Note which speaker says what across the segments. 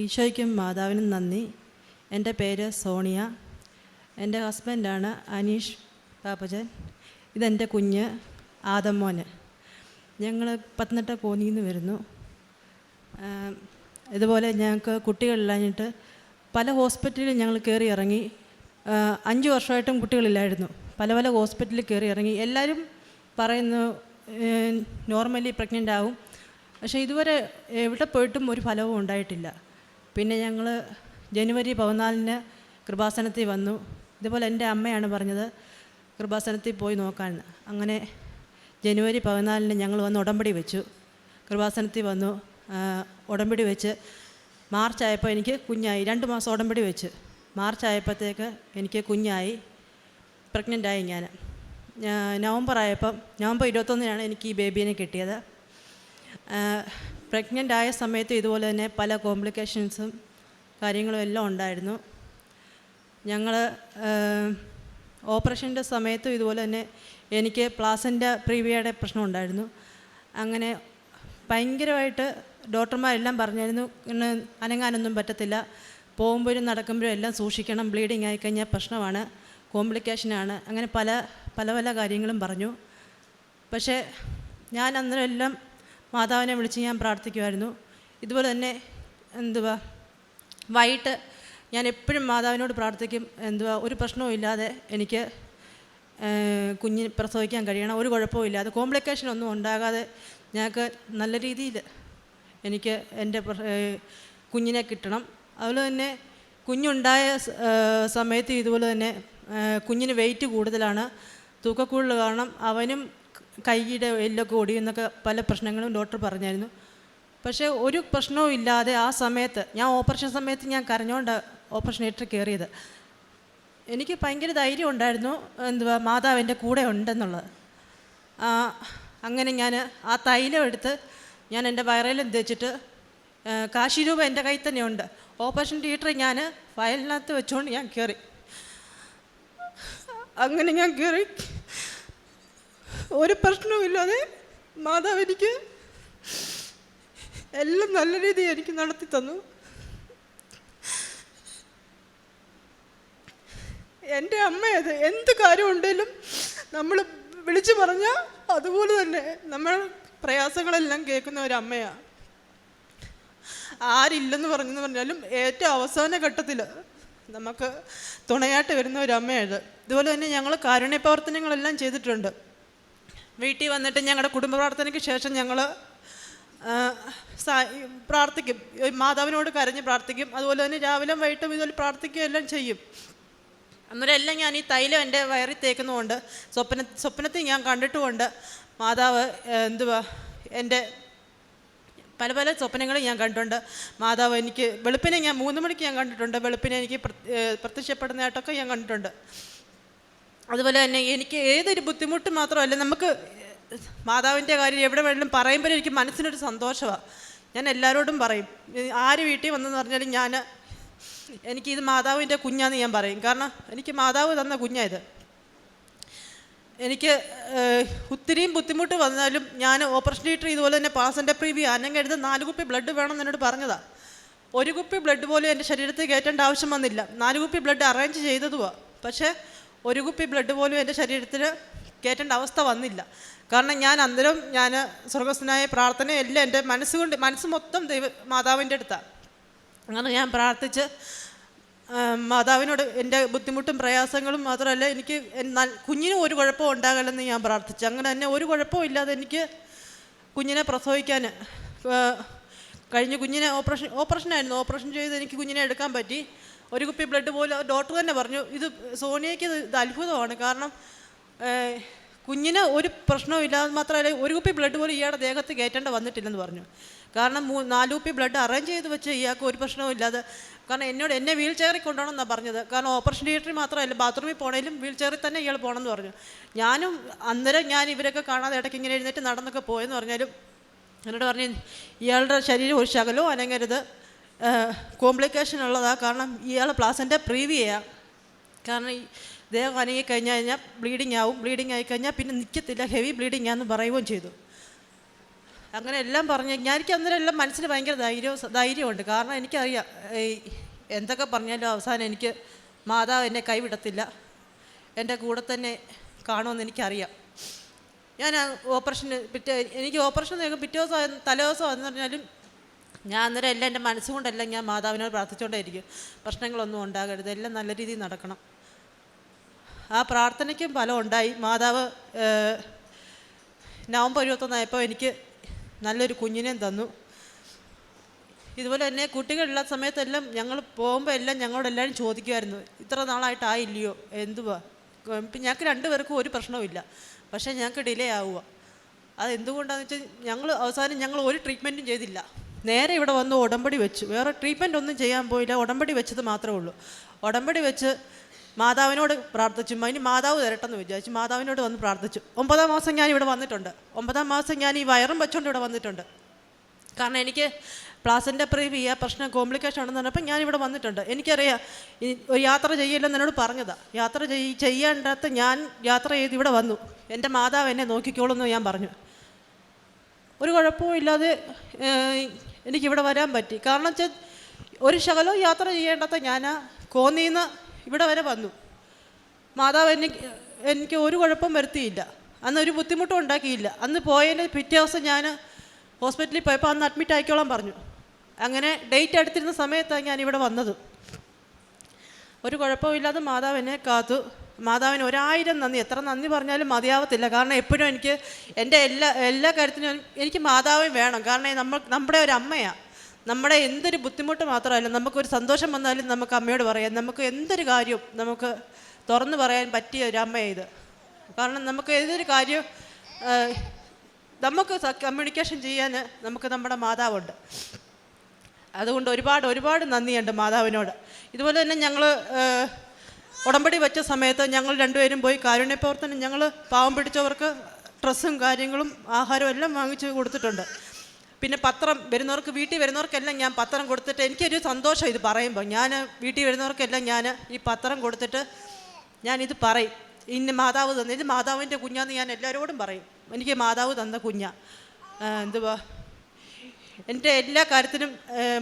Speaker 1: ഈശോയ്ക്കും മാതാവിനും നന്ദി. എന്റെ പേര് സോണിയ. എന്റെ ഹസ്ബൻഡാണ് അനീഷ് പാപ്പജൻ ഇതെന്റെ കുഞ്ഞ് ആദമോന് ഞങ്ങൾ പത്തനംതിട്ട കോന്നിയിൽ നിന്ന് വരുന്നു ഇതുപോലെ ഞങ്ങൾക്ക് കുട്ടികളില്ലാഞ്ഞിട്ട് പല ഹോസ്പിറ്റലിൽ ഞങ്ങൾ കയറി ഇറങ്ങി. അഞ്ച് വർഷമായിട്ടും കുട്ടികളില്ലായിരുന്നു. പല പല ഹോസ്പിറ്റലിൽ കയറി ഇറങ്ങി. എല്ലാവരും പറയുന്നു നോർമലി പ്രഗ്നന്റ് ആവും. പക്ഷേ ഇതുവരെ എവിടെ പോയിട്ടും ഒരു ഫലവും ഉണ്ടായിട്ടില്ല. പിന്നെ ഞങ്ങൾ ജനുവരി പതിനാലിന് കൃപാസനത്തിൽ വന്നു. ഇതുപോലെ എന്റെ അമ്മയാണ് പറഞ്ഞത് കൃപാസനത്തിൽ പോയി നോക്കാമെന്ന് അങ്ങനെ ജനുവരി പതിനാലിന് ഞങ്ങൾ വന്ന് ഉടമ്പടി വെച്ചു. കൃപാസനത്തിൽ വന്നു. ഉടമ്പടി വെച്ച് മാർച്ച് ആയപ്പോൾ എനിക്ക് കുഞ്ഞായി. രണ്ട് മാസം ഉടമ്പടി വെച്ച്. മാർച്ച് ആയപ്പോഴത്തേക്ക് എനിക്ക് കുഞ്ഞായി. പ്രഗ്നന്റ് ആയി ഞാൻ. നവംബർ ആയപ്പം നവംബർ ഇരുപത്തൊന്നിനാണ് എനിക്ക് ഈ ബേബീനെ കിട്ടിയത്. പ്രഗ്നന്റ് ആയ സമയത്ത് ഇതുപോലെ തന്നെ പല കോംപ്ലിക്കേഷൻസും കാര്യങ്ങളും എല്ലാം ഉണ്ടായിരുന്നു. ഞങ്ങൾ ഓപ്പറേഷന്റെ സമയത്തും ഇതുപോലെ തന്നെ എനിക്ക് പ്ലാസന്റെ പ്രീവിയയുടെ പ്രശ്നം ഉണ്ടായിരുന്നു. അങ്ങനെ ഭയങ്കരമായിട്ട് ഡോക്ടർമാരെല്ലാം പറഞ്ഞായിരുന്നു ഇന്ന് അനങ്ങാനൊന്നും പറ്റത്തില്ല. പോകുമ്പോഴും നടക്കുമ്പോഴും എല്ലാം സൂക്ഷിക്കണം. ബ്ലീഡിങ് ആയിക്കഴിഞ്ഞാൽ പ്രശ്നമാണ്. കോംപ്ലിക്കേഷനാണ് അങ്ങനെ പല പല പല കാര്യങ്ങളും പറഞ്ഞു. പക്ഷേ ഞാൻ അന്നേരം എല്ലാം മാതാവിനെ വിളിച്ച് ഞാൻ പ്രാർത്ഥിക്കുമായിരുന്നു. ഇതുപോലെ തന്നെ എന്തുവാ വൈകിട്ട് ഞാൻ എപ്പോഴും മാതാവിനോട് പ്രാർത്ഥിക്കും. എന്തുവാ ഒരു പ്രശ്നവും ഇല്ലാതെ എനിക്ക് കുഞ്ഞിന് പ്രസവിക്കാൻ കഴിയണം. ഒരു കുഴപ്പവും ഇല്ലാതെ. കോംപ്ലിക്കേഷൻ ഒന്നും ഉണ്ടാകാതെ ഞങ്ങൾക്ക് നല്ല രീതിയിൽ എനിക്ക് എന്റെ കുഞ്ഞിനെ കിട്ടണം. അതുപോലെ തന്നെ കുഞ്ഞുണ്ടായ സമയത്ത് ഇതുപോലെ തന്നെ കുഞ്ഞിന് വെയിറ്റ് കൂടുതലാണ്. തൂക്കക്കൂടുതൽ കാരണം അവനും കൈയുടെ എല്ലൊക്കെ ഒടിയുന്നൊക്കെ പല പ്രശ്നങ്ങളും ഡോക്ടർ പറഞ്ഞായിരുന്നു. പക്ഷേ ഒരു പ്രശ്നവും ഇല്ലാതെ ആ സമയത്ത് ഞാൻ ഓപ്പറേഷൻ സമയത്ത് ഞാൻ കരഞ്ഞുകൊണ്ട് ഓപ്പറേഷൻ തിയേറ്ററിൽ കയറിയത്. എനിക്ക് ഭയങ്കര ധൈര്യം ഉണ്ടായിരുന്നു എന്തുവാ മാതാവ് എന്റെ കൂടെ ഉണ്ടെന്നുള്ളത്. അങ്ങനെ ഞാൻ ആ തൈലം എടുത്ത് ഞാൻ എന്റെ തേച്ചിട്ട് വെച്ചിട്ട് കാശി രൂപ എന്റെ കയ്യിൽ തന്നെയുണ്ട് ഓപ്പറേഷൻ തിയേറ്ററിൽ ഞാൻ വയലിനകത്ത് വെച്ചുകൊണ്ട് ഞാൻ കയറി. അങ്ങനെ ഞാൻ കയറി. ഒരു പ്രശ്നവുമില്ലാതെ മാതാവ് എനിക്ക് എല്ലാം നല്ല രീതിയിൽ എനിക്ക് നടത്തി തന്നു. എന്റെ അമ്മയത് എന്ത് കാര്യം ഉണ്ടെങ്കിലും നമ്മൾ വിളിച്ചു പറഞ്ഞാൽ അതുപോലെ തന്നെ നമ്മൾ പ്രയാസങ്ങളെല്ലാം കേൾക്കുന്ന ഒരു അമ്മയാണ് ആരില്ലെന്ന് പറഞ്ഞെന്ന് പറഞ്ഞാലും ഏറ്റവും അവസാന ഘട്ടത്തിൽ നമുക്ക് തുണയായിട്ട് വരുന്ന ഒരു അമ്മയാണ് ഇതുപോലെ തന്നെ ഞങ്ങൾ കാരുണ്യ പ്രവർത്തനങ്ങളെല്ലാം ചെയ്തിട്ടുണ്ട്. വീട്ടിൽ വന്നിട്ട് ഞങ്ങളുടെ കുടുംബ പ്രാർത്ഥനയ്ക്ക് ശേഷം ഞങ്ങൾ പ്രാർത്ഥിക്കും. മാതാവിനോട് കരഞ്ഞ് പ്രാർത്ഥിക്കും. അതുപോലെ തന്നെ രാവിലെ വൈകിട്ടും ഇതുപോലെ പ്രാർത്ഥിക്കുകയും എല്ലാം ചെയ്യും. അന്നേരം എല്ലാം ഞാൻ ഈ തൈലം എന്റെ വയറിൽ തേക്കുന്നതുകൊണ്ട് സ്വപ്ന സ്വപ്നത്തിൽ ഞാൻ കണ്ടിട്ടുമുണ്ട്. മാതാവ് എന്തുവാ എന്റെ പല പല സ്വപ്നങ്ങളും ഞാൻ കണ്ടിട്ടുണ്ട്. മാതാവ് എനിക്ക് വെളുപ്പിനെ ഞാൻ മൂന്ന് മണിക്ക് ഞാൻ കണ്ടിട്ടുണ്ട്. വെളുപ്പിനെ എനിക്ക് പ്രത്യക്ഷപ്പെടുന്നതായിട്ടൊക്കെ ഞാൻ കണ്ടിട്ടുണ്ട്. അതുപോലെ തന്നെ എനിക്ക് ഏതൊരു ബുദ്ധിമുട്ട് മാത്രമല്ല നമുക്ക് മാതാവിന്റെ കാര്യം എവിടെ വേണമെങ്കിലും പറയുമ്പോൾ എനിക്ക് മനസ്സിനൊരു സന്തോഷമാണ് ഞാൻ എല്ലാവരോടും പറയും ആര് വീട്ടിൽ വന്നെന്ന് പറഞ്ഞാലും ഞാൻ എനിക്കിത് മാതാവിന്റെ കുഞ്ഞാന്ന് ഞാൻ പറയും. കാരണം എനിക്ക് മാതാവ് തന്ന കുഞ്ഞായത് എനിക്ക് ഒത്തിരിയും ബുദ്ധിമുട്ട് വന്നാലും ഞാൻ ഓപ്പറേഷൻ തിയേറ്റർ ഇതുപോലെ തന്നെ പാസന്റെ പ്രീവി എടുത്ത് നാല് കുപ്പി ബ്ലഡ് വേണം എന്നോട് പറഞ്ഞതാ. ഒരു കുപ്പി ബ്ലഡ് പോലും എന്റെ ശരീരത്തിൽ കയറ്റേണ്ട ആവശ്യം വന്നില്ല. നാല് കുപ്പി ബ്ലഡ് അറേഞ്ച് ചെയ്തതുവാ. പക്ഷേ ഒരു കുപ്പി ബ്ലഡ് പോലും എന്റെ ശരീരത്തിൽ കയറ്റേണ്ട അവസ്ഥ വന്നില്ല. കാരണം ഞാൻ അന്നേരം ഞാൻ സ്വർഗസ്ഥനായ പ്രാർത്ഥന എല്ലാം എന്റെ മനസ്സുകൊണ്ട് മനസ്സ് മൊത്തം ദൈവ മാതാവിന്റെ അടുത്താണ് അങ്ങനെ ഞാൻ പ്രാർത്ഥിച്ച് മാതാവിനോട് എന്റെ ബുദ്ധിമുട്ടും പ്രയാസങ്ങളും മാത്രമല്ല എനിക്ക് കുഞ്ഞിനും ഒരു കുഴപ്പവും ഉണ്ടാകില്ലെന്ന് ഞാൻ പ്രാർത്ഥിച്ചു. അങ്ങനെ തന്നെ ഒരു കുഴപ്പവും ഇല്ലാതെ എനിക്ക് കുഞ്ഞിനെ പ്രസവിക്കാൻ കഴിഞ്ഞ കുഞ്ഞിനെ ഓപ്പറേഷൻ ഓപ്പറേഷനായിരുന്നു. ഓപ്പറേഷൻ ചെയ്ത് എനിക്ക് കുഞ്ഞിനെ എടുക്കാൻ പറ്റി. ഒരു കുപ്പി ബ്ലഡ് പോലും ഡോക്ടർ തന്നെ പറഞ്ഞു ഇത് സോണിയയ്ക്ക് ഇത് അത്ഭുതമാണ്. കാരണം കുഞ്ഞിന് ഒരു പ്രശ്നവും ഇല്ലാതെ മാത്രമല്ല ഒരു കുപ്പി ബ്ലഡ് പോലും ഇയാളുടെ ദേഹത്ത് കയറ്റേണ്ട വന്നിട്ടില്ലെന്ന് പറഞ്ഞു. കാരണം മൂ നാല് കുപ്പി ബ്ലഡ് അറേഞ്ച് ചെയ്ത് വെച്ച് ഇയാൾക്ക് ഒരു പ്രശ്നവും ഇല്ലാതെ കാരണം എന്നോട് എന്നെ വീൽ ചെയറിൽ കൊണ്ടുപോകണം എന്നാണ് പറഞ്ഞത്. കാരണം ഓപ്പറേഷൻ തിയേറ്ററിൽ മാത്രമല്ല ബാത്റൂമിൽ പോണേലും വീൽ ചെയറിൽ തന്നെ ഇയാൾ പോകണമെന്ന് പറഞ്ഞു. ഞാനും അന്നേരം ഞാൻ ഇവരൊക്കെ കാണാതെ ഇടയ്ക്ക് ഇങ്ങനെ എഴുന്നേറ്റ് നടന്നൊക്കെ പോയെന്ന് പറഞ്ഞാലും എന്നോട് പറഞ്ഞു ഇയാളുടെ ശരീരം ഒരു ശകലവും അനങ്ങരുത്. കോംപ്ലിക്കേഷൻ ഉള്ളതാണ് കാരണം ഇയാൾ പ്ലാസന്റെ പ്രീവിയാണ് കാരണം ദേഹം അനങ്ങി കഴിഞ്ഞ് കഴിഞ്ഞാൽ ബ്ലീഡിങ് ആവും. ബ്ലീഡിങ് ആയിക്കഴിഞ്ഞാൽ പിന്നെ നിൽക്കത്തില്ല ഹെവി ബ്ലീഡിങ് ആണെന്ന് പറയുകയും ചെയ്തു. അങ്ങനെ എല്ലാം പറഞ്ഞ് ഞാൻ എനിക്ക് അന്നേരം എല്ലാം മനസ്സിൽ ഭയങ്കര ധൈര്യവും ധൈര്യമുണ്ട് കാരണം എനിക്കറിയാം എന്തൊക്കെ പറഞ്ഞാലും അവസാനം എനിക്ക് മാതാവ് എന്നെ കൈവിടത്തില്ല. എന്റെ കൂടെ തന്നെ കാണുമെന്ന് എനിക്കറിയാം. ഞാൻ ഓപ്പറേഷന് പിറ്റേ എനിക്ക് ഓപ്പറേഷൻ പിറ്റേ ദിവസം തലേ ദിവസം എന്ന് പറഞ്ഞാലും ഞാൻ അന്നേരം എല്ലാം എന്റെ മനസ്സുകൊണ്ടെല്ലാം ഞാൻ മാതാവിനോട് പ്രാർത്ഥിച്ചുകൊണ്ടേയിരിക്കും പ്രശ്നങ്ങളൊന്നും ഉണ്ടാകരുത് എല്ലാം നല്ല രീതിയിൽ നടക്കണം. ആ പ്രാർത്ഥനയ്ക്കും ഫലം ഉണ്ടായി. മാതാവ് നവംബർ ഇരുപത്തൊന്നായപ്പോൾ എനിക്ക് നല്ലൊരു കുഞ്ഞിനെയും തന്നു. ഇതുപോലെ തന്നെ കുട്ടികളുള്ള സമയത്തെല്ലാം ഞങ്ങൾ പോകുമ്പോൾ എല്ലാം ഞങ്ങളോട് എല്ലാവരും ചോദിക്കുമായിരുന്നു ഇത്ര നാളായിട്ടായില്ലയോ? എന്തുവാ? ഞങ്ങൾക്ക് രണ്ടുപേർക്കും ഒരു പ്രശ്നവുമില്ല. പക്ഷേ ഞങ്ങൾക്ക് ഡിലേ ആവുക അത് എന്തുകൊണ്ടാണെന്ന് വെച്ചാൽ ഞങ്ങൾ അവസാനം ഞങ്ങൾ ഒരു ട്രീറ്റ്മെന്റും ചെയ്തില്ല. നേരെ ഇവിടെ വന്ന് ഉടമ്പടി വെച്ചു. വേറെ ട്രീറ്റ്മെന്റ് ഒന്നും ചെയ്യാൻ പോയില്ല. ഉടമ്പടി വെച്ചത് മാത്രമേ ഉള്ളൂ. ഉടമ്പടി വെച്ച് മാതാവിനോട് പ്രാർത്ഥിച്ചു. അതിന് മാതാവ് തരട്ടെന്ന് വിചാരിച്ചു. മാതാവിനോട് വന്ന് പ്രാർത്ഥിച്ചു. ഒമ്പതാം മാസം ഞാൻ ഇവിടെ വന്നിട്ടുണ്ട്. ഒമ്പതാം മാസം ഞാൻ ഈ വയറും വെച്ചുകൊണ്ട് ഇവിടെ വന്നിട്ടുണ്ട്. കാരണം എനിക്ക് പ്ലാസിന്റെ പ്രീവിയ പ്രശ്നം കോംപ്ലിക്കേഷൻ ഉണ്ടെന്ന് പറഞ്ഞപ്പോൾ ഞാൻ ഞാനിവിടെ വന്നിട്ടുണ്ട്. എനിക്കറിയാം ഒരു യാത്ര ചെയ്യില്ലെന്ന് എന്നോട് പറഞ്ഞതാണ് യാത്ര ചെയ് ചെയ്യേണ്ടത്ത് ഞാൻ യാത്ര ചെയ്ത് ഇവിടെ വന്നു. എന്റെ മാതാവ് എന്നെ നോക്കിക്കോളൂ എന്ന് ഞാൻ പറഞ്ഞു. ഒരു കുഴപ്പവും ഇല്ലാതെ എനിക്കിവിടെ വരാൻ പറ്റി. കാരണം വെച്ചാൽ ഒരു ശകലവും യാത്ര ചെയ്യേണ്ടാത്ത ഞാൻ കോന്നിന്ന് ഇവിടെ വരെ വന്നു. മാതാവ് എനിക്ക് എനിക്ക് ഒരു കുഴപ്പം വരുത്തിയില്ല. അന്ന് ഒരു ബുദ്ധിമുട്ടും ഉണ്ടാക്കിയില്ല. അന്ന് പോയതിന് പിറ്റേ ദിവസം ഞാൻ ഹോസ്പിറ്റലിൽ പോയപ്പോൾ അന്ന് അഡ്മിറ്റ് ആയിക്കോളാൻ പറഞ്ഞു. അങ്ങനെ ഡേറ്റ് അടുത്തിരുന്ന സമയത്താണ് ഞാൻ ഇവിടെ വന്നത്. ഒരു കുഴപ്പമില്ലാതെ മാതാവ് എന്നെ കാത്തു. മാതാവിന് ഒരായിരം നന്ദി. എത്ര നന്ദി പറഞ്ഞാലും മതിയാവത്തില്ല. കാരണം എപ്പോഴും എനിക്ക് എന്റെ എല്ലാ എല്ലാ കാര്യത്തിനും എനിക്ക് മാതാവും വേണം. കാരണം നമ്മൾ നമ്മുടെ ഒരു അമ്മയാണ് നമ്മുടെ എന്തൊരു ബുദ്ധിമുട്ട് മാത്രമല്ല നമുക്കൊരു സന്തോഷം വന്നാലും നമുക്ക് അമ്മയോട് പറയാം. നമുക്ക് എന്തൊരു കാര്യവും നമുക്ക് തുറന്നു പറയാൻ പറ്റിയ ഒരു അമ്മയാണ് ഇത്. കാരണം നമുക്ക് ഏതൊരു കാര്യവും നമുക്ക് കമ്മ്യൂണിക്കേഷൻ ചെയ്യാൻ നമുക്ക് നമ്മുടെ മാതാവുണ്ട്. അതുകൊണ്ട് ഒരുപാട് ഒരുപാട് നന്ദിയുണ്ട് മാതാവിനോട്. ഇതുപോലെ തന്നെ ഞങ്ങൾ ഉടമ്പടി വെച്ച സമയത്ത് ഞങ്ങൾ രണ്ടുപേരും പോയി കാരുണ്യ പ്രവർത്തനം ഞങ്ങൾ പാവം പിടിച്ചവർക്ക് ഡ്രസ്സും കാര്യങ്ങളും ആഹാരവും എല്ലാം വാങ്ങിച്ച് കൊടുത്തിട്ടുണ്ട്. പിന്നെ പത്രം വരുന്നവർക്ക് വീട്ടിൽ വരുന്നവർക്കെല്ലാം ഞാൻ പത്രം കൊടുത്തിട്ട് എനിക്കൊരു സന്തോഷം ഇത് പറയുമ്പോൾ ഞാൻ വീട്ടിൽ വരുന്നവർക്കെല്ലാം ഞാൻ ഈ പത്രം കൊടുത്തിട്ട് ഞാനിത് പറയും. ഇന്ന് മാതാവ് തന്ന ഇത് മാതാവിന്റെ കുഞ്ഞാന്ന് ഞാൻ എല്ലാവരോടും പറയും. എനിക്ക് മാതാവ് തന്ന കുഞ്ഞ. എന്തുവാ? എന്റെ എല്ലാ കാര്യത്തിനും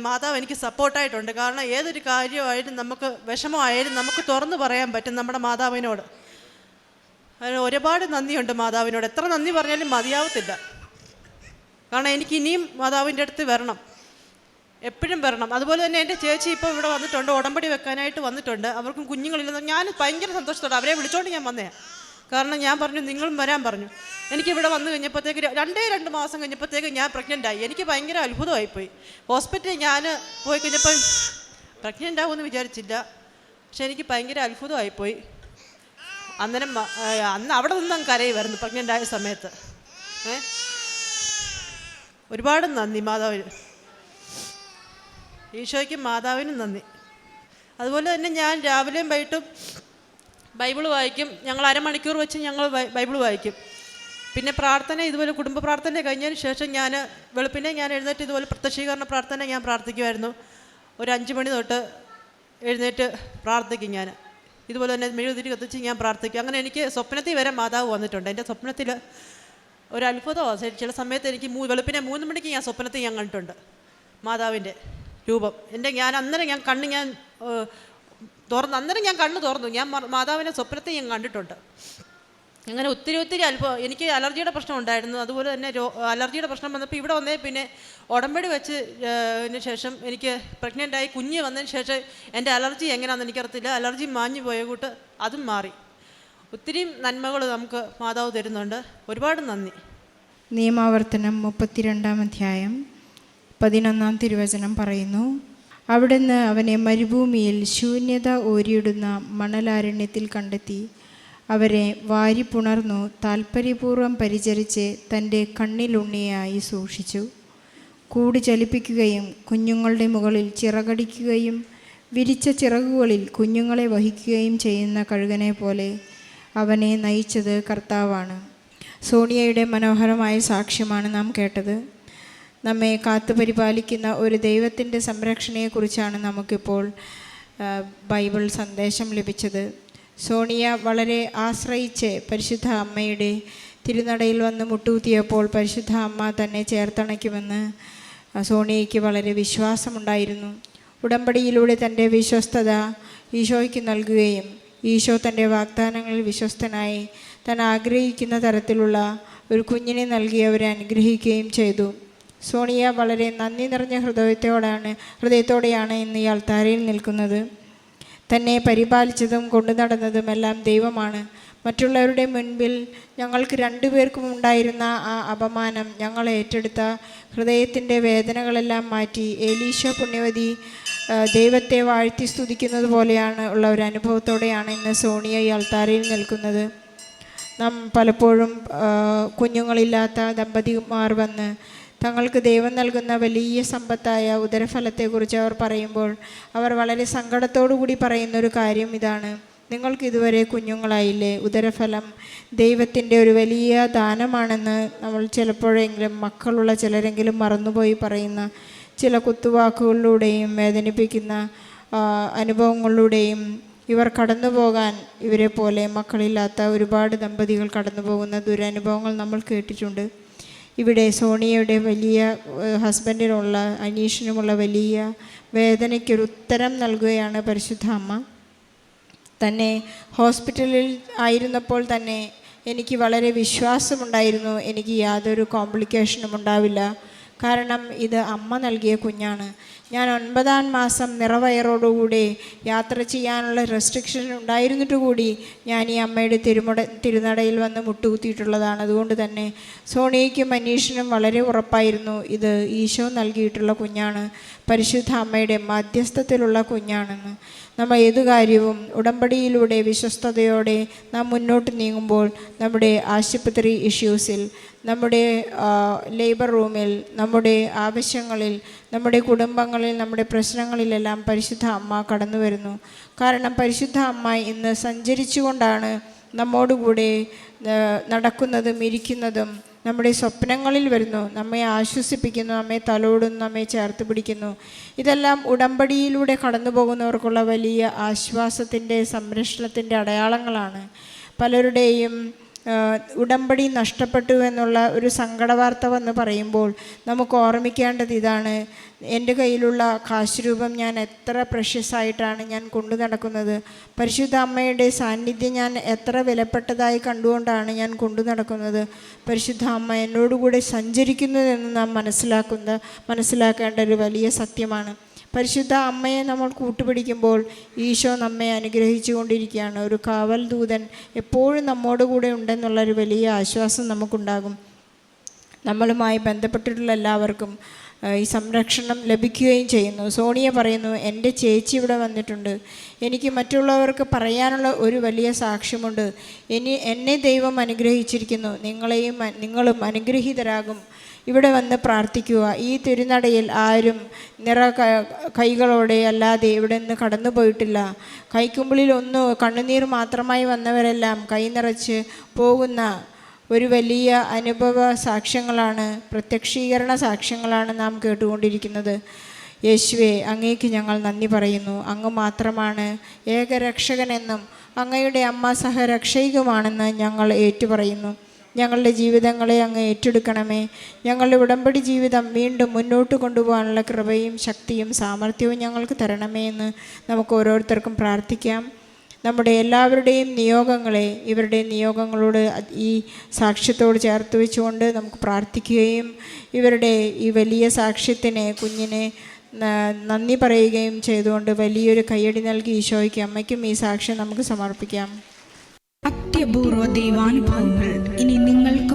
Speaker 1: മാതാവ് എനിക്ക് സപ്പോർട്ടായിട്ടുണ്ട്. കാരണം ഏതൊരു കാര്യമായാലും നമുക്ക് വിഷമമായാലും നമുക്ക് തുറന്നു പറയാൻ പറ്റും നമ്മുടെ മാതാവിനോട്. അതിന് ഒരുപാട് നന്ദിയുണ്ട് മാതാവിനോട്. എത്ര നന്ദി പറഞ്ഞാലും മതിയാവത്തില്ല. കാരണം എനിക്ക് ഇനിയും മാതാവിന്റെ അടുത്ത് വരണം. എപ്പോഴും വരണം. അതുപോലെ തന്നെ എന്റെ ചേച്ചി ഇപ്പോൾ ഇവിടെ വന്നിട്ടുണ്ട്. ഉടമ്പടി വെക്കാനായിട്ട് വന്നിട്ടുണ്ട്. അവർക്കും കുഞ്ഞുങ്ങളില്ലെന്ന്. ഞാൻ ഭയങ്കര സന്തോഷത്തോടെ അവരെ വിളിച്ചോണ്ട് ഞാൻ വന്നേ കാരണം ഞാൻ പറഞ്ഞു നിങ്ങളും വരാൻ പറഞ്ഞു. എനിക്ക് ഇവിടെ വന്നു കഴിഞ്ഞപ്പോഴത്തേക്ക് രണ്ടേ രണ്ട് മാസം കഴിഞ്ഞപ്പോഴത്തേക്ക് ഞാൻ പ്രഗ്നന്റ് ആയി. എനിക്ക് ഭയങ്കര അത്ഭുതമായിപ്പോയി. ഹോസ്പിറ്റലിൽ ഞാൻ പോയി കഴിഞ്ഞപ്പം പ്രഗ്നന്റ് ആവുമെന്ന് വിചാരിച്ചില്ല. പക്ഷെ എനിക്ക് ഭയങ്കര അത്ഭുതമായിപ്പോയി. അന്നേരം അന്ന് അവിടെ നിന്നും കരയുമായിരുന്നു പ്രഗ്നന്റ് ആയ സമയത്ത്. ഏ? ഒരുപാട് നന്ദി മാതാവിന് ഈശോയ്ക്കും മാതാവിനും നന്ദി. അതുപോലെ തന്നെ ഞാൻ രാവിലെയും വൈകിട്ടും ബൈബിൾ വായിക്കും. ഞങ്ങൾ അരമണിക്കൂർ വെച്ച് ഞങ്ങൾ ബൈബിൾ വായിക്കും. പിന്നെ പ്രാർത്ഥന ഇതുപോലെ കുടുംബ പ്രാർത്ഥന കഴിഞ്ഞതിന് ശേഷം ഞാൻ വെളുപ്പിനെ ഞാൻ എഴുന്നേറ്റ് ഇതുപോലെ പ്രത്യക്ഷീകരണ പ്രാർത്ഥന ഞാൻ പ്രാർത്ഥിക്കുമായിരുന്നു. ഒരു അഞ്ച് മണി തൊട്ട് എഴുന്നേറ്റ് പ്രാർത്ഥിക്കും ഞാൻ ഇതുപോലെ തന്നെ മെഴുകുതിരി കത്തിച്ച് ഞാൻ പ്രാർത്ഥിക്കും. അങ്ങനെ എനിക്ക് സ്വപ്നത്തിൽ വരെ മാതാവ് വന്നിട്ടുണ്ട്. എന്റെ സ്വപ്നത്തിൽ ഒരു അത്ഭുതമാണ് ചില സമയത്ത് എനിക്ക് മൂ വെളുപ്പിനെ മൂന്ന് മണിക്ക് ഞാൻ സ്വപ്നത്തിൽ ഞാൻ കണ്ടിട്ടുണ്ട്. മാതാവിന്റെ രൂപം. എന്റെ ഞാൻ അന്നേരം ഞാൻ കണ്ണ് ഞാൻ തുറന്നു അന്നേരം ഞാൻ കണ്ണ് തുറന്നു. ഞാൻ മാതാവിന്റെ മാതാവിനെ സ്വപ്നത്തിൽ ഞാൻ കണ്ടിട്ടുണ്ട്. അങ്ങനെ ഒത്തിരി ഒത്തിരി അല്പം എനിക്ക് അലർജിയുടെ പ്രശ്നം ഉണ്ടായിരുന്നു. അതുപോലെ തന്നെ രോ അലർജിയുടെ പ്രശ്നം വന്നപ്പോൾ ഇവിടെ വന്നേ പിന്നെ ഉടമ്പടി വെച്ച് ശേഷം എനിക്ക് പ്രഗ്നന്റായി കുഞ്ഞ് വന്നതിന് ശേഷം എന്റെ അലർജി എങ്ങനെയാണെന്ന് എനിക്കറിയത്തില്ല. അലർജി മാഞ്ഞു പോയ കൂട്ട് അതും മാറി. ഒത്തിരി നന്മകൾ നമുക്ക് മാതാവ് തരുന്നുണ്ട്. ഒരുപാട് നന്ദി.
Speaker 2: നിയമാവർത്തനം മുപ്പത്തിരണ്ടാം അധ്യായം പതിനൊന്നാം തിരുവചനം പറയുന്നു. അവിടുന്ന് അവനെ മരുഭൂമിയിൽ ശൂന്യത ഓരിയിടുന്ന മണലാരണ്യത്തിൽ കണ്ടെത്തി. അവരെ വാരിപ്പുണർന്നു താൽപ്പര്യപൂർവം പരിചരിച്ച് തന്റെ കണ്ണിലുണ്ണിയായി സൂക്ഷിച്ചു. കൂട് ചലിപ്പിക്കുകയും കുഞ്ഞുങ്ങളുടെ മുകളിൽ ചിറകടിക്കുകയും വിരിച്ച ചിറകുകളിൽ കുഞ്ഞുങ്ങളെ വഹിക്കുകയും ചെയ്യുന്ന കഴുകനെ പോലെ അവനെ നയിച്ചത് കർത്താവാണ്. സോണിയയുടെ മനോഹരമായ സാക്ഷ്യമാണ് നാം കേട്ടത്. നമ്മെ കാത്തു പരിപാലിക്കുന്ന ഒരു ദൈവത്തിന്റെ സംരക്ഷണയെക്കുറിച്ചാണ് നമുക്കിപ്പോൾ ബൈബിൾ സന്ദേശം ലഭിച്ചത്. സോണിയ വളരെ ആശ്രയിച്ച് പരിശുദ്ധ അമ്മയുടെ തിരുനടയിൽ വന്ന് മുട്ടുകുത്തിയപ്പോൾ പരിശുദ്ധ അമ്മ തന്നെ ചേർത്തണയ്ക്കുമെന്ന് സോണിയയ്ക്ക് വളരെ വിശ്വാസമുണ്ടായിരുന്നു. ഉടമ്പടിയിലൂടെ തന്റെ വിശ്വസ്തത ഈശോയ്ക്ക് നൽകുകയും ഈശോ തന്റെ വാഗ്ദാനങ്ങളിൽ വിശ്വസ്തനായി താൻ ആഗ്രഹിക്കുന്ന തരത്തിലുള്ള ഒരു കുഞ്ഞിനെ നൽകി അവരെ അനുഗ്രഹിക്കുകയും ചെയ്തു. സോണിയ വളരെ നന്ദി നിറഞ്ഞ ഹൃദയത്തോടാണ് ഹൃദയത്തോടെയാണ് ഇന്ന് ഈ അൾത്താരയിൽ നിൽക്കുന്നത്. തന്നെ പരിപാലിച്ചതും കൊണ്ടു നടന്നതും എല്ലാം ദൈവമാണ്. മറ്റുള്ളവരുടെ മുൻപിൽ ഞങ്ങൾക്ക് രണ്ടുപേർക്കും ഉണ്ടായിരുന്ന ആ അപമാനം ഞങ്ങൾ ഏറ്റെടുത്ത. ഹൃദയത്തിന്റെ വേദനകളെല്ലാം മാറ്റി ഏലീശ പുണ്യവതി ദൈവത്തെ വാഴ്ത്തി സ്തുതിക്കുന്നത് പോലെയാണ് ഉള്ള ഒരു അനുഭവത്തോടെയാണ് ഇന്ന് സോണിയ ഈ അൾത്താരയിൽ നിൽക്കുന്നത്. നാം പലപ്പോഴും കുഞ്ഞുങ്ങളില്ലാത്ത ദമ്പതിമാർ വന്ന് തങ്ങൾക്ക് ദൈവം നൽകുന്ന വലിയ സമ്പത്തായ ഉദരഫലത്തെക്കുറിച്ച് അവർ പറയുമ്പോൾ അവർ വളരെ കൂടി പറയുന്ന ഒരു കാര്യം ഇതാണ്. നിങ്ങൾക്ക് ഇതുവരെ കുഞ്ഞുങ്ങളായില്ലേ? ഉദരഫലം ദൈവത്തിന്റെ ഒരു വലിയ ദാനമാണെന്ന് നമ്മൾ ചിലപ്പോഴെങ്കിലും മക്കളുള്ള ചിലരെങ്കിലും മറന്നുപോയി പറയുന്ന ചില കുത്തുവാക്കുകളിലൂടെയും വേദനിപ്പിക്കുന്ന അനുഭവങ്ങളിലൂടെയും ഇവർ കടന്നു പോകാൻ ഇവരെ പോലെ മക്കളില്ലാത്ത ഒരുപാട് ദമ്പതികൾ കടന്നു പോകുന്ന ദുരനുഭവങ്ങൾ നമ്മൾ കേട്ടിട്ടുണ്ട്. ഇവിടെ സോണിയയുടെ വലിയ ഹസ്ബൻഡിനുള്ള അനീഷിനുമുള്ള വലിയ വേദനയ്ക്കൊരു ഉത്തരം നൽകുകയാണ് പരിശുദ്ധ അമ്മ. തന്നെ ഹോസ്പിറ്റലിൽ ആയിരുന്നപ്പോൾ തന്നെ എനിക്ക് വളരെ വിശ്വാസമുണ്ടായിരുന്നു. എനിക്ക് യാതൊരു കോംപ്ലിക്കേഷനും ഉണ്ടാവില്ല. കാരണം ഇത് അമ്മ നൽകിയ കുഞ്ഞാണ്. ഞാൻ ഒൻപതാം മാസം നിറവയറോടുകൂടി യാത്ര ചെയ്യാനുള്ള റെസ്ട്രിക്ഷൻ ഉണ്ടായിരുന്നിട്ട് കൂടി ഞാൻ ഈ അമ്മയുടെ തിരുമുട തിരുനടയിൽ വന്ന് മുട്ടുകുത്തിയിട്ടുള്ളതാണ്. അതുകൊണ്ട് തന്നെ സോണിയയ്ക്കും അന്വേഷണം വളരെ ഉറപ്പായിരുന്നു ഇത് ഈശോ നൽകിയിട്ടുള്ള കുഞ്ഞാണ്. പരിശുദ്ധ അമ്മയുടെ മധ്യസ്ഥത്തിലുള്ള കുഞ്ഞാണെന്ന്. നമ്മൾ ഏതു കാര്യവും ഉടമ്പടിയിലൂടെ വിശ്വസ്തയോടെ നാം മുന്നോട്ട് നീങ്ങുമ്പോൾ നമ്മുടെ ആശുപത്രി ഇഷ്യൂസിൽ നമ്മുടെ ലേബർ റൂമിൽ നമ്മുടെ ആവശ്യങ്ങളിൽ നമ്മുടെ കുടുംബങ്ങളിൽ നമ്മുടെ പ്രശ്നങ്ങളിലെല്ലാം പരിശുദ്ധ അമ്മ കടന്നു വരുന്നു. കാരണം പരിശുദ്ധ അമ്മ ഇന്ന് സഞ്ചരിച്ചുകൊണ്ടാണ് നമ്മോടുകൂടെ നടക്കുന്നതും ഇരിക്കുന്നതും നമ്മുടെ സ്വപ്നങ്ങളിൽ വരുന്നു. നമ്മെ ആശ്വസിപ്പിക്കുന്നു നമ്മെ തലോടുന്നു നമ്മെ ചേർത്ത് പിടിക്കുന്നു. ഇതെല്ലാം ഉടമ്പടിയിലൂടെ കടന്നു പോകുന്നവർക്കുള്ള വലിയ ആശ്വാസത്തിന്റെ സംരക്ഷണത്തിന്റെ അടയാളങ്ങളാണ്. പലരുടെയും ഉടമ്പടി നഷ്ടപ്പെട്ടു എന്നുള്ള ഒരു സങ്കടവാർത്ത വന്ന് പറയുമ്പോൾ നമുക്ക് ഓർമ്മിക്കേണ്ടത് ഇതാണ്. എന്റെ കയ്യിലുള്ള കാശ് രൂപം ഞാൻ എത്ര പ്രഷ്യസ് ആയിട്ടാണ് ഞാൻ കൊണ്ടു നടക്കുന്നത്. പരിശുദ്ധ അമ്മയുടെ സാന്നിധ്യം ഞാൻ എത്ര വിലപ്പെട്ടതായി കണ്ടുകൊണ്ടാണ് ഞാൻ കൊണ്ടു നടക്കുന്നത്. പരിശുദ്ധ അമ്മ എന്നോടുകൂടെ സഞ്ചരിക്കുന്നതെന്ന് നാം മനസ്സിലാക്കുന്ന മനസ്സിലാക്കേണ്ട ഒരു വലിയ സത്യമാണ്. പരിശുദ്ധ അമ്മയെ നമ്മൾ കൂട്ടുപിടിക്കുമ്പോൾ ഈശോ നമ്മെ അനുഗ്രഹിച്ചു കൊണ്ടിരിക്കുകയാണ് ഒരു കാവൽ ദൂതൻ എപ്പോഴും നമ്മോട് കൂടെ ഉണ്ടെന്നുള്ളൊരു വലിയ ആശ്വാസം നമുക്കുണ്ടാകും. നമ്മളുമായി ബന്ധപ്പെട്ടിട്ടുള്ള എല്ലാവർക്കും ഈ സംരക്ഷണം ലഭിക്കുകയും ചെയ്യുന്നു. സോണിയ പറയുന്നു എന്റെ ചേച്ചി ഇവിടെ വന്നിട്ടുണ്ട്. എനിക്ക് മറ്റുള്ളവർക്ക് പറയാനുള്ള ഒരു വലിയ സാക്ഷ്യമുണ്ട്. ഇനി എന്നെ ദൈവം അനുഗ്രഹിച്ചിരിക്കുന്നു. നിങ്ങളെയും നിങ്ങളും അനുഗ്രഹീതരാകും. ഇവിടെ വന്ന് പ്രാർത്ഥിക്കുക. ഈ തിരുനടയിൽ ആരും നിറ കൈകളോടെ അല്ലാതെ ഇവിടെ നിന്ന് കടന്നു പോയിട്ടില്ല. കൈക്കുമ്പിളിൽ ഒന്ന് കണ്ണുനീർ മാത്രമായി വന്നവരെല്ലാം കൈ നിറച്ച് പോകുന്ന ഒരു വലിയ അനുഭവ സാക്ഷ്യങ്ങളാണ് പ്രത്യക്ഷീകരണ സാക്ഷ്യങ്ങളാണ് നാം കേട്ടുകൊണ്ടിരിക്കുന്നത്. യേശുവെ അങ്ങേക്ക് ഞങ്ങൾ നന്ദി പറയുന്നു. അങ്ങ് മാത്രമാണ് ഏകരക്ഷകനെന്നും അങ്ങയുടെ അമ്മ സഹരക്ഷയുമാണെന്ന് ഞങ്ങൾ ഏറ്റുപറയുന്നു. ഞങ്ങളുടെ ജീവിതങ്ങളെ അങ്ങ് ഏറ്റെടുക്കണമേ. ഞങ്ങളുടെ ഉടമ്പടി ജീവിതം വീണ്ടും മുന്നോട്ട് കൊണ്ടുപോകാനുള്ള കൃപയും ശക്തിയും സാമർഥ്യവും ഞങ്ങൾക്ക് തരണമേ എന്ന് നമുക്ക് ഓരോരുത്തർക്കും പ്രാർത്ഥിക്കാം. നമ്മുടെ എല്ലാവരുടെയും നിയോഗങ്ങളെ ഇവരുടെ നിയോഗങ്ങളോട് ഈ സാക്ഷ്യത്തോട് ചേർത്ത് വെച്ചുകൊണ്ട് നമുക്ക് പ്രാർത്ഥിക്കുകയും ഇവരുടെ ഈ വലിയ സാക്ഷ്യത്തിന് കുഞ്ഞിനെ നന്ദി പറയുകയും ചെയ്തുകൊണ്ട് വലിയൊരു കയ്യടി നൽകി ഈശോയ്ക്ക് അമ്മയ്ക്കും ഈ സാക്ഷ്യം നമുക്ക് സമർപ്പിക്കാം.
Speaker 3: അത്യപൂർവ ദൈവാനുഭവങ്ങൾ ഇനി